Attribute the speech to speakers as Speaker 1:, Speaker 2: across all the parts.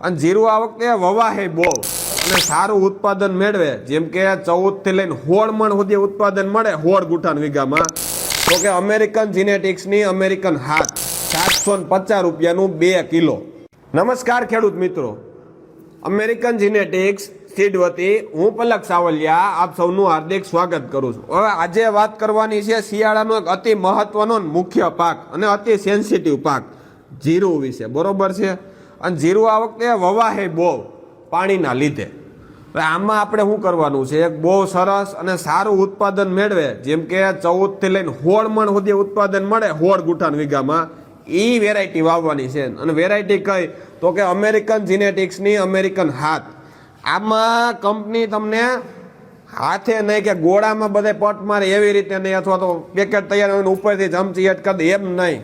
Speaker 1: અને જીરું આ વખતે વવાહે બહુ. અને સારું ઉત્પાદન મેળવે. જેમ કે ચૌદથી લઈને હોળ મણ સુધી ઉત્પાદન મળે હોળ ગુઠાન વીઘામાં. તો કે અમેરિકન જીનેટિક્સની અમેરિકન હાથ. સાતસો પચાસ રૂપિયાનું બે કિલો. નમસ્કાર ખેડૂત મિત્રો. અમેરિકન જીનેટિક્સ સીડ વતી હું પલક સાવલિયા આપ સૌનું હાર્દિક સ્વાગત કરું છું. હવે આજે વાત કરવાની છે શિયાળાનો એક અતિ મહત્વનો મુખ્ય પાક અને અતિ સેન્સિટિવ પાક. જીરું વિશે. બરોબર છે? અને જીરું આ વખતે વવાહે બહુ, પાણીના લીધે. હવે આમાં આપણે શું કરવાનું છે? એક બહુ સરસ અને સારું ઉત્પાદન મેળવે, જેમ કે ચૌદથી લઈને હોળ મણ સુધી ઉત્પાદન મળે, હોળ ગુઠાણ વીઘામાં. એ વેરાયટી વાવવાની છે. અને વેરાયટી કઈ? તો કે અમેરિકન જીનેટિક્સની અમેરિકન હાથ. આમાં કંપની તમને હાથે નહીં કે ગોળામાં બધે પટ મારે એવી રીતે નહીં અથવા તો પેકેટ તૈયાર હોય ઉપરથી ચમચી એટ કરી એમ નહીં.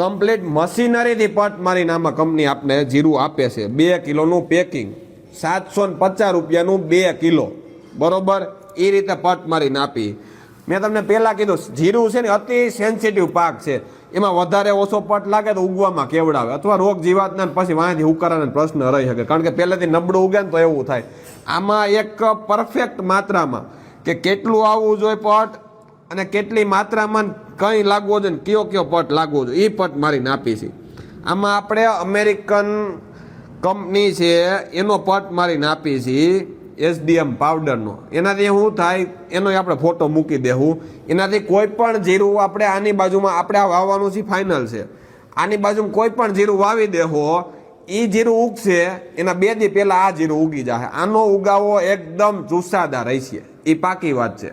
Speaker 1: કમ્પ્લીટ મશીનરીથી પટ મારીને આમાં કંપની આપને જીરું આપે છે. બે કિલોનું પેકિંગ, સાતસો ને પચાસ રૂપિયાનું બે કિલો. બરોબર? એ રીતે પટ મારીને આપી. મેં તમને પહેલાં કીધું, જીરું છે ને અતિ સેન્સિટિવ પાક છે. એમાં વધારે ઓછો પટ લાગે તો ઉગવામાં કેવડાવે અથવા રોગ જીવાતના પછી વાંધી ઉકારાને પ્રશ્ન રહી શકે. કારણ કે પહેલેથી નબળું ઉગે ને તો એવું થાય. આમાં એક પરફેક્ટ માત્રામાં કે કેટલું આવવું જોઈએ પટ અને કેટલી માત્રામાં કંઈ લાગવો જોઈએ ને કયો કયો પટ લાગવો જોઈએ એ પટ મારીને આપી છે. આમાં આપણે અમેરિકન કંપની છે, એનો પટ મારીને આપી છીએ એસડીએમ પાવડરનો. એનાથી શું થાય એનો આપણે ફોટો મૂકી દેવું એનાથી કોઈ પણ જીરું આપણે આની બાજુમાં, આપણે વાવવાનું છે ફાઇનલ છે. આની બાજુમાં કોઈ પણ જીરું વાવી દેહો એ જીરું ઉગશે, એના બે દી પહેલાં આ જીરું ઉગી જાય આનો ઉગાવો એકદમ જુસ્સાદાર રહેશે એ પાકી વાત છે.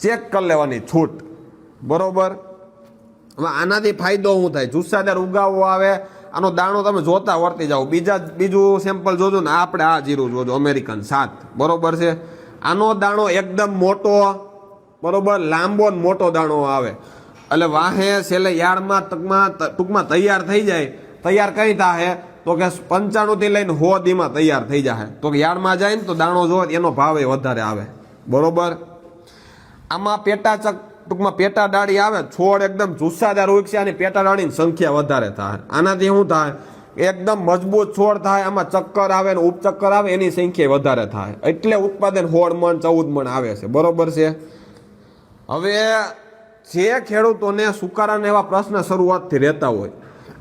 Speaker 1: ચેક કરી લેવાની છૂટ. બરોબર? હવે આનાથી ફાયદો શું થાય? જુસ્સાદાર ઉગાવો આવે, આનો દાણો તમે જોતા વર્તી જાઓ. બીજા, બીજું સેમ્પલ જોજો ને, આપણે આ જીરું જોજો અમેરિકન સાત બરોબર છે? આનો દાણો એકદમ મોટો, બરોબર? લાંબો ને મોટો દાણો આવે. એટલે વાહે છેલ્લે યાર્ડમાં ટૂંકમાં ટૂંકમાં તૈયાર થઈ જાય. તૈયાર કઈ થાય તો કે પંચાણુંથી લઈને હોદીમાં તૈયાર થઈ જાય તો કે યાર્ડમાં જાય ને તો દાણો જો, એનો ભાવ એ વધારે આવે. બરોબર? આમાં પેટા ચક ટૂંકમાં પેટા ડાળી આવે, છોડ એકદમ જુસ્સાદાર ઉગશે અને પેટા ડાળીની સંખ્યા વધારે થાય. આનાથી શું થાય? એકદમ મજબૂત છોડ થાય, આમાં ચક્કર આવે ને ઉપચક્કર આવે, એની સંખ્યા વધારે થાય. એટલે ઉત્પાદન સોળ મણ, ચૌદ મણ આવે છે. બરોબર છે? હવે જે ખેડૂતોને સુકારાને એવા પ્રશ્ન શરૂઆતથી રહેતા હોય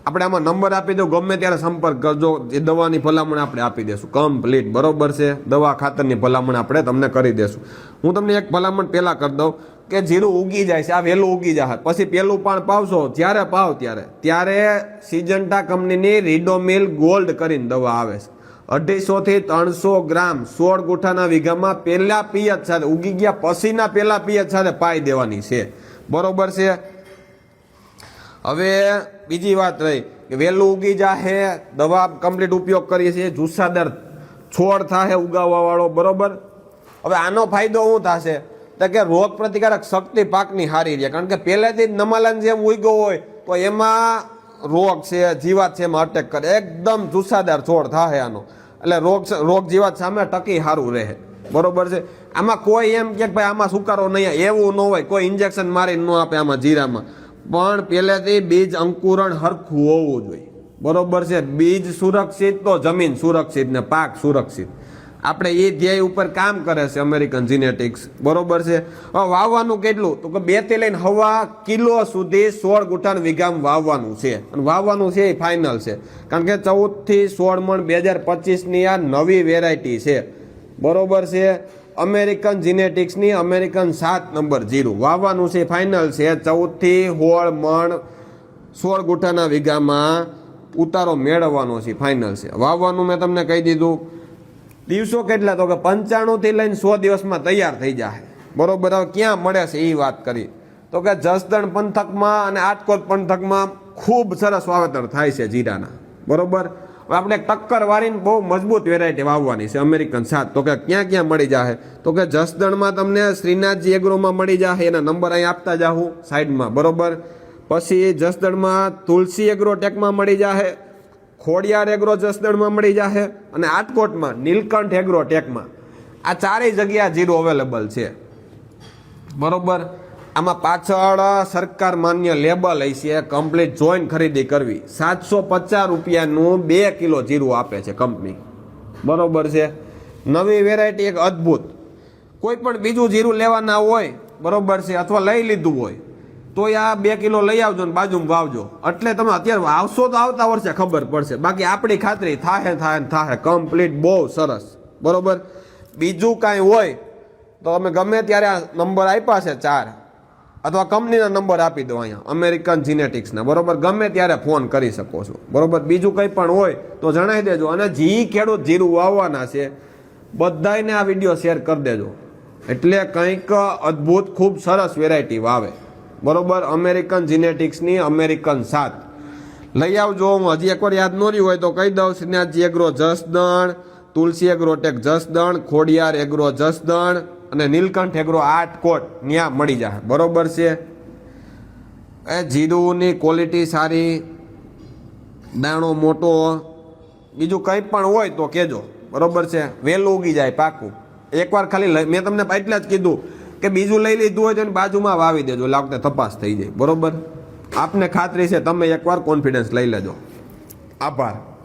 Speaker 1: આપણે આમાં નંબર આપી દો, ગમે ત્યારે સંપર્ક કરજો. એ દવાની ભલામણ આપણે આપી દેશું. કમ્પ્લીટ બરોબર છે? દવા ખાતરની ભલામણ આપણે તમને કરી દેશું. હું તમને એક ભલામણ પહેલાં કરી દઉં કે જીરું ઉગી જાય છે, આ વહેલું ઉગી જાય પછી પહેલું પણ પાવશો, જ્યારે પાવ ત્યારે. ત્યારે સિજન્ટા કંપનીની રીડોમિલ ગોલ્ડ કરીને દવા આવે છે. અઢીસોથી ત્રણસો ગ્રામ સોળ ગુઠાના વીઘામાં પહેલા પિયત સાથે, ઉગી ગયા પછીના પહેલા પિયત સાથે પાઈ દેવાની છે. બરોબર છે? હવે બીજી વાત રહી કે વહેલું ઉગી જાહે, દવા કમ્પ્લીટ ઉપયોગ કરીએ છીએ જુસ્સાદર છોડ થાય ઉગાવવા વાળો બરોબર? હવે આનો ફાયદો શું થશે? તો કે રોગ પ્રતિકારક શક્તિ પાકની હારી રહે. કારણ કે પહેલેથી જ નમાલન જેમ ઉગ્યો હોય, તો એમાં રોગ છે, જીવાત છે, એમાં અટેક કરે. એકદમ જુસ્સાદાર છોડ થાય આનો. એટલે રોગ રોગ જીવાત સામે ટકી સારું રહે. બરોબર છે? આમાં કોઈ એમ કે ભાઈ આમાં સુકારો નહીં એવું ન હોય. કોઈ ઇન્જેક્શન મારી ન આપે આમાં જીરામાં. પણ પહેલેથી બીજ અંકુરણ હરખું હોવું જોઈએ. બરોબર છે? બીજ સુરક્ષિત તો જમીન સુરક્ષિત ને પાક સુરક્ષિત. આપણે એ ધ્યેય ઉપર કામ કરે છે અમેરિકન જીનેટિક્સ બરોબર છે? હવે વાવવાનું કેટલું? તો કે બેથી લઈને હવા કિલો સુધી સોળ ગુઠાણ વિઘામ વાવવાનું છે. અને વાવવાનું છે એ ફાઇનલ છે. કારણ કે ચૌદથી સોળ મણ બે હજાર પચીસની આ નવી વેરાયટી છે. બરોબર છે? અમેરિકન જીનેટિક્સની અમેરિકન સાત નંબર જીરું વાવવાનું છે ફાઇનલ છે. ચૌદથી હોળ, મણ, સોળ ગુઠાના વીઘામાં ઉતારો મેળવવાનો છે, ફાઇનલ છે. વાવવાનું મેં તમને કહી દીધું. દિવસો કેટલા તો કે પંચાણુંથી લઈને સો દિવસમાં તૈયાર થઈ જાય બરોબર? હવે ક્યાં મળે છે એ વાત કરી. તો કે જસદણ પંથકમાં અને આટકોટ પંથકમાં ખૂબ સરસ વાવેતર થાય છે જીરાના. બરોબર? આપણે ટક્કર વાળીને બહુ મજબૂત વેરાયટી વાવવાની છે અમેરિકન સાત. તો કે ક્યાં ક્યાં મળી જશે તો કે જસદણમાં તમને શ્રીનાથજી એગ્રોમાં મળી જશે એના નંબર અહીં આપતા જાઉં સાઈડમાં, બરોબર? પછી જસદણમાં તુલસી એગ્રો ટેકમાં મળી જશે ખોડિયાર એગ્રો જસદણમાં મળી જશે અને આટકોટમાં નીલકંઠ એગ્રો ટેકમાં આ ચારેય જગ્યા જીરો અવેલેબલ છે. બરોબર? આમાં પાછળ સરકાર માન્ય લેબલ હશે કમ્પ્લીટ જોઈન ખરીદી કરવી. સાતસો પચાસ રૂપિયાનું બે કિલો જીરું આપે છે કંપની બરોબર છે? નવી વેરાયટી એક અદ્ભુત. કોઈ પણ બીજું જીરું લેવાના હોય, બરોબર છે, અથવા લઈ લીધું હોય તો આ બે કિલો લઈ આવજો ને બાજુમાં વાવજો. એટલે તમે અત્યારે વાવશો તો આવતા વર્ષે ખબર પડશે. બાકી આપણી ખાતરી થાહે થાહે ને થાહે. કમ્પ્લીટ બહુ સરસ. બરોબર? બીજું કાંઈ હોય, તો અમે ગમે ત્યારે આ નંબર આપ્યા છે ચાર. અથવા કંપનીના નંબર આપી દો અહીંયા, અમેરિકન જીનેટિક્સના બરોબર? ગમે ત્યારે ફોન કરી શકો છો. બરોબર? બીજું કંઈ પણ હોય તો જણાવી દેજો અને જી ખેડૂત જીરું વાવવાના છે, બધાયને આ વીડિયો શેર કરી દેજો. એટલે કંઈક અદ્ભુત, ખૂબ સરસ વેરાયટી વાવે. બરોબર? અમેરિકન જીનેટિક્સની અમેરિકન સાત. લઈ આવજો. હું હજી એકવાર યાદ ન રહ્યું હોય તો કહી દઉં. Shrinathji agro Jasdan, Tulsi agrotech Jasdan, Khodiyar agro Jasdan અને નીલકંઠ એગ્રો આર્ટ કોટ ત્યાં મળી જાય બરોબર છે? એ જીરુની ક્વોલિટી સારી, દાણો મોટો, બીજું કંઈ પણ હોય તો કહેજો. બરોબર છે? વહેલું ઉગી જાય પાકું. એકવાર ખાલી મેં તમને એટલે જ કીધું કે બીજું લઈ લીધું હોય તો એની બાજુમાં વાવી દેજો. એટલે તપાસ થઈ જાય. બરોબર? આપને ખાતરી છે, તમે એકવાર કોન્ફિડન્સ લઈ લેજો. આભાર.